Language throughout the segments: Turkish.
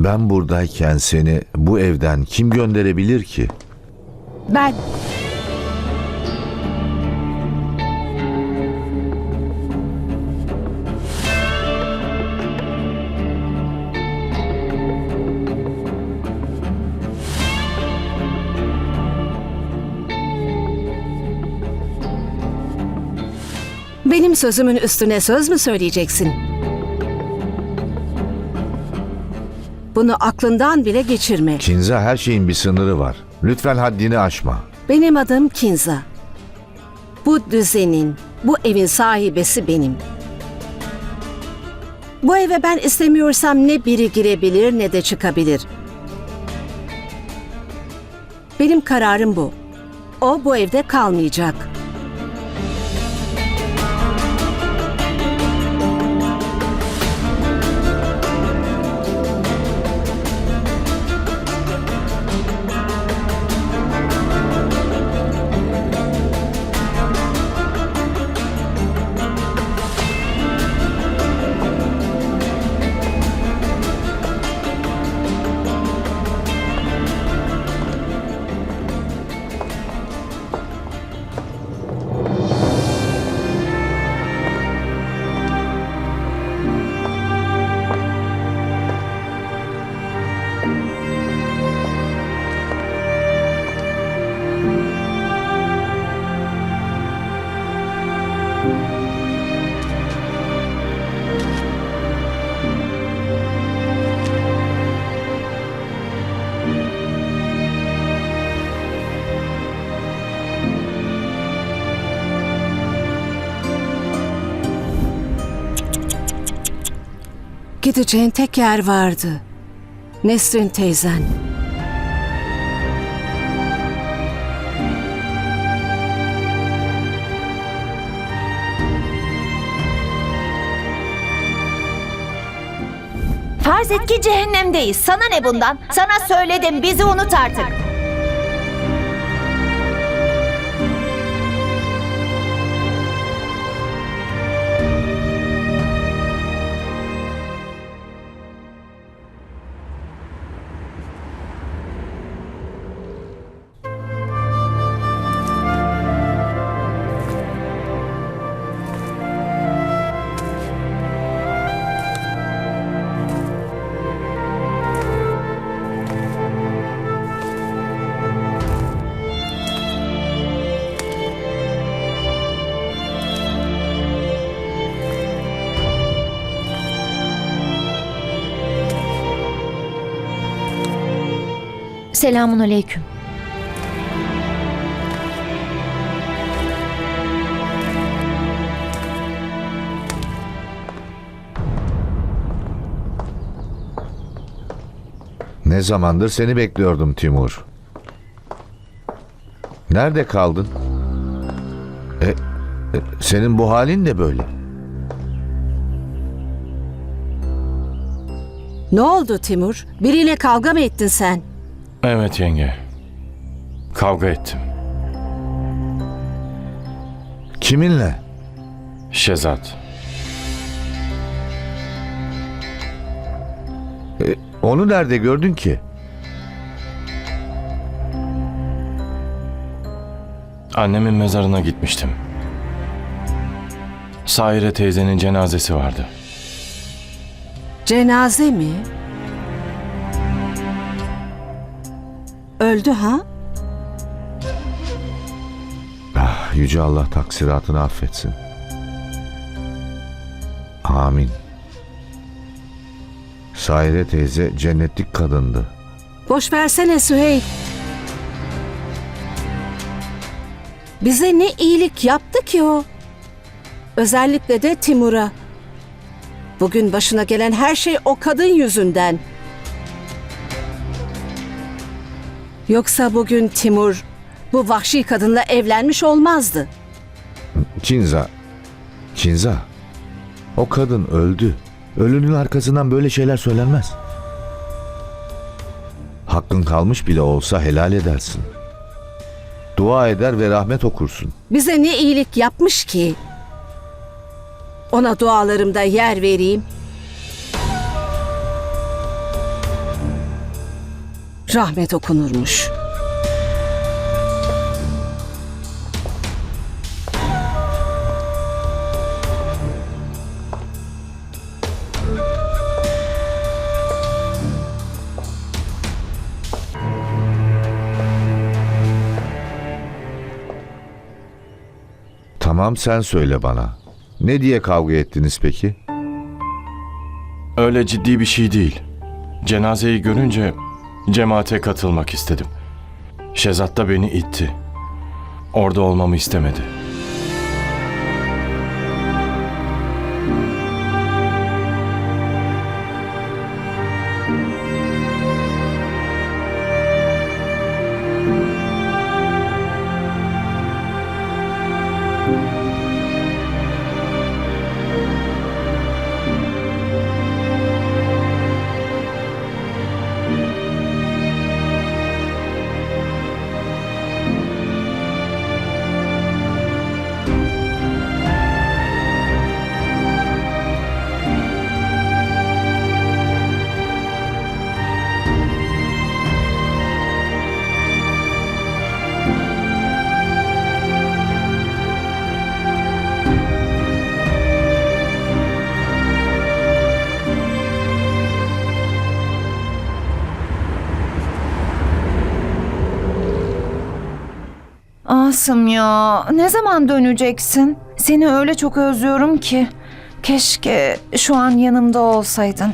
Ben buradayken seni bu evden kim gönderebilir ki? Ben. Benim sözümün üstüne söz mü söyleyeceksin? Bunu aklından bile geçirme. Kinza her şeyin bir sınırı var. Lütfen haddini aşma. Benim adım Kinza. Bu düzenin, bu evin sahibesi benim. Bu eve ben istemiyorsam ne biri girebilir ne de çıkabilir. Benim kararım bu. O bu evde kalmayacak. Gideceğin tek yer vardı. Nesrin teyzen. Farz et ki cehennemdeyiz. Sana ne bundan? Sana söyledim bizi unut artık. Selamun aleyküm. Ne zamandır seni bekliyordum Timur. Nerede kaldın? E, e, senin bu halin de böyle. Ne oldu Timur? Biriyle kavga mı ettin sen? Evet yenge. Kavga ettim. Kiminle? Şezat. E, onu nerede gördün ki? Annemin mezarına gitmiştim. Saire teyzenin cenazesi vardı. Cenaze mi? Öldü ha? Ah, Yüce Allah taksiratını affetsin. Amin. Saire teyze cennetlik kadındı. Boş versene Süheyl. Bize ne iyilik yaptı ki o? Özellikle de Timur'a. Bugün başına gelen her şey o kadın yüzünden. Yoksa bugün Timur bu vahşi kadınla evlenmiş olmazdı. Kinza. Kinza. O kadın öldü. Ölünün arkasından böyle şeyler söylenmez. Hakkın kalmış bile olsa helal edersin. Dua eder ve rahmet okursun. Bize ne iyilik yapmış ki? Ona dualarımda yer vereyim. Rahmet okunurmuş. Tamam sen söyle bana. Ne diye kavga ettiniz peki? Öyle ciddi bir şey değil. Cenazeyi görünce cemaate katılmak istedim. Şezat da beni itti. Orada olmamı istemedi. Asım ya ne zaman döneceksin? Seni öyle çok özlüyorum ki. Keşke şu an yanımda olsaydın.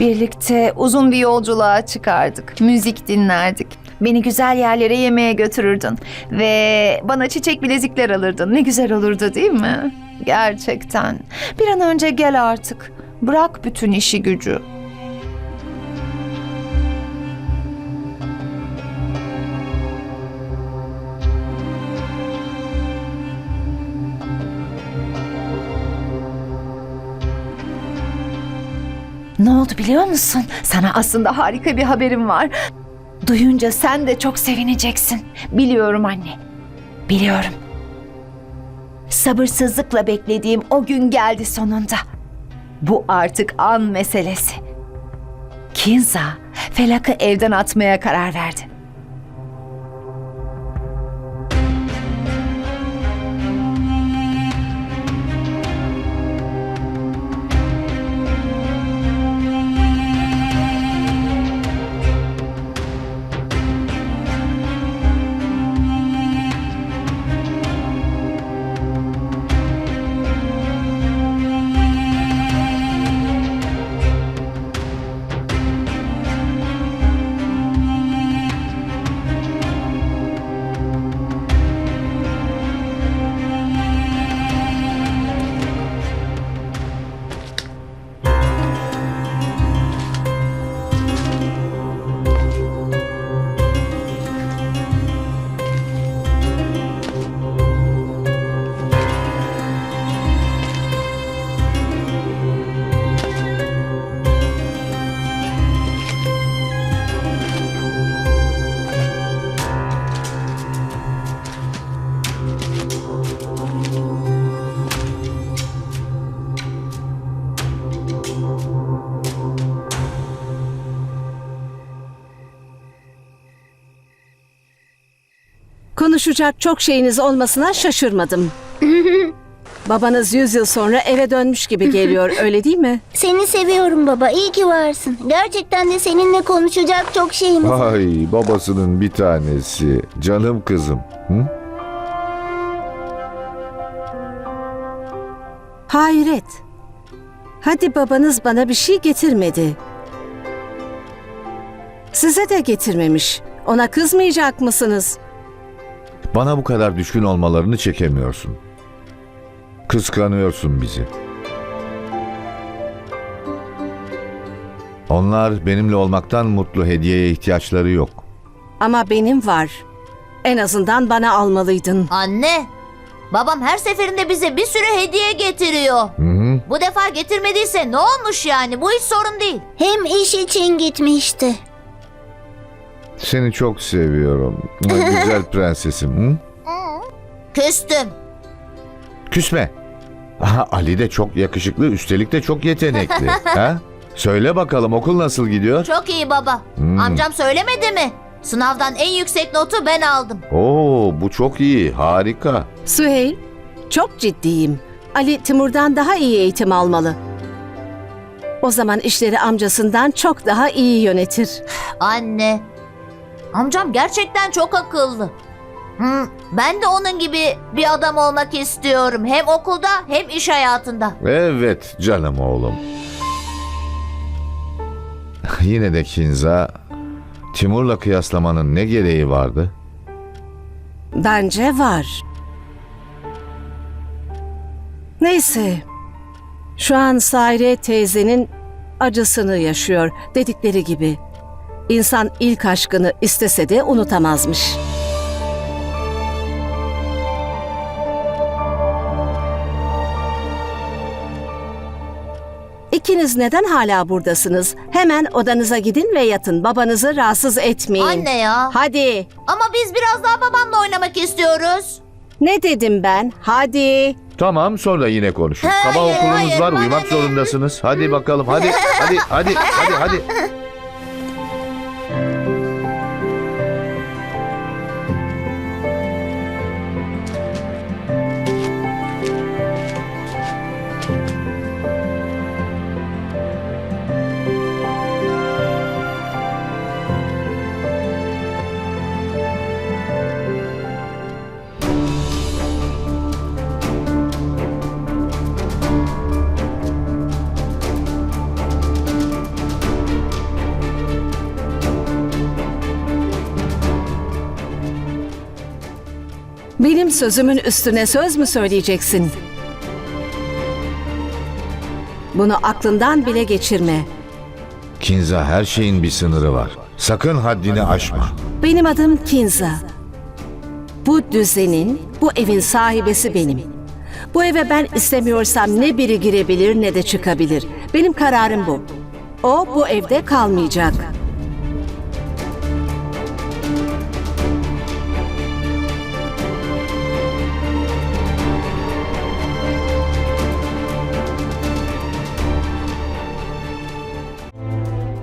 Birlikte uzun bir yolculuğa çıkardık. Müzik dinlerdik. Beni güzel yerlere yemeğe götürürdün. Ve bana çiçek bilezikler alırdın. Ne güzel olurdu değil mi? Gerçekten. Bir an önce gel artık. Bırak bütün işi gücü. Ne oldu biliyor musun? Sana aslında harika bir haberim var. Duyunca sen de çok sevineceksin. Biliyorum anne. Biliyorum. Sabırsızlıkla beklediğim o gün geldi sonunda. Bu artık an meselesi. Kinza, Felak'ı evden atmaya karar verdi. Konuşacak çok şeyiniz olmasına şaşırmadım. Babanız yüz yıl sonra eve dönmüş gibi geliyor öyle değil mi? Seni seviyorum baba. İyi ki varsın. Gerçekten de seninle konuşacak çok şeyimiz var. Ay babasının bir tanesi. Canım kızım. Hı? Hayret. Hadi babanız bana bir şey getirmedi. Size de getirmemiş. Ona kızmayacak mısınız? Bana bu kadar düşkün olmalarını çekemiyorsun. Kıskanıyorsun bizi. Onlar benimle olmaktan mutlu hediyeye ihtiyaçları yok. Ama benim var. En azından bana almalıydın. Anne, babam her seferinde bize bir sürü hediye getiriyor. Hı. Bu defa getirmediyse ne olmuş yani? Bu hiç sorun değil. Hem iş için gitmişti. Seni çok seviyorum. Güzel prensesim. Hı? Küstüm. Küsme. Aha, Ali de çok yakışıklı, üstelik de çok yetenekli. ha? Söyle bakalım okul nasıl gidiyor? Çok iyi baba. Amcam söylemedi mi? Sınavdan en yüksek notu ben aldım. Oo bu çok iyi harika. Süheyl, çok ciddiyim. Ali Timur'dan daha iyi eğitim almalı. O zaman işleri amcasından çok daha iyi yönetir. Anne. Amcam gerçekten çok akıllı. Hmm, ben de onun gibi bir adam olmak istiyorum. Hem okulda hem iş hayatında. Evet canım oğlum. Yine de Kinza, Timur'la kıyaslamanın ne gereği vardı? Bence var. Neyse. Şu an Saire teyzenin acısını yaşıyor dedikleri gibi. İnsan ilk aşkını istese de unutamazmış. İkiniz neden hala buradasınız? Hemen odanıza gidin ve yatın. Babanızı rahatsız etmeyin. Anne ya. Hadi. Ama biz biraz daha babamla oynamak istiyoruz. Ne dedim ben? Hadi. Tamam sonra yine konuşuruz. Sabah okulunuz hayır, var uyumak zorundasınız. Hadi bakalım hadi hadi hadi hadi hadi. Benim sözümün üstüne söz mü söyleyeceksin? Bunu aklından bile geçirme. Kinza her şeyin bir sınırı var. Sakın haddini aşma. Benim adım Kinza. Bu düzenin, bu evin sahibesi benim. Bu eve ben istemiyorsam ne biri girebilir ne de çıkabilir. Benim kararım bu. O bu evde kalmayacak.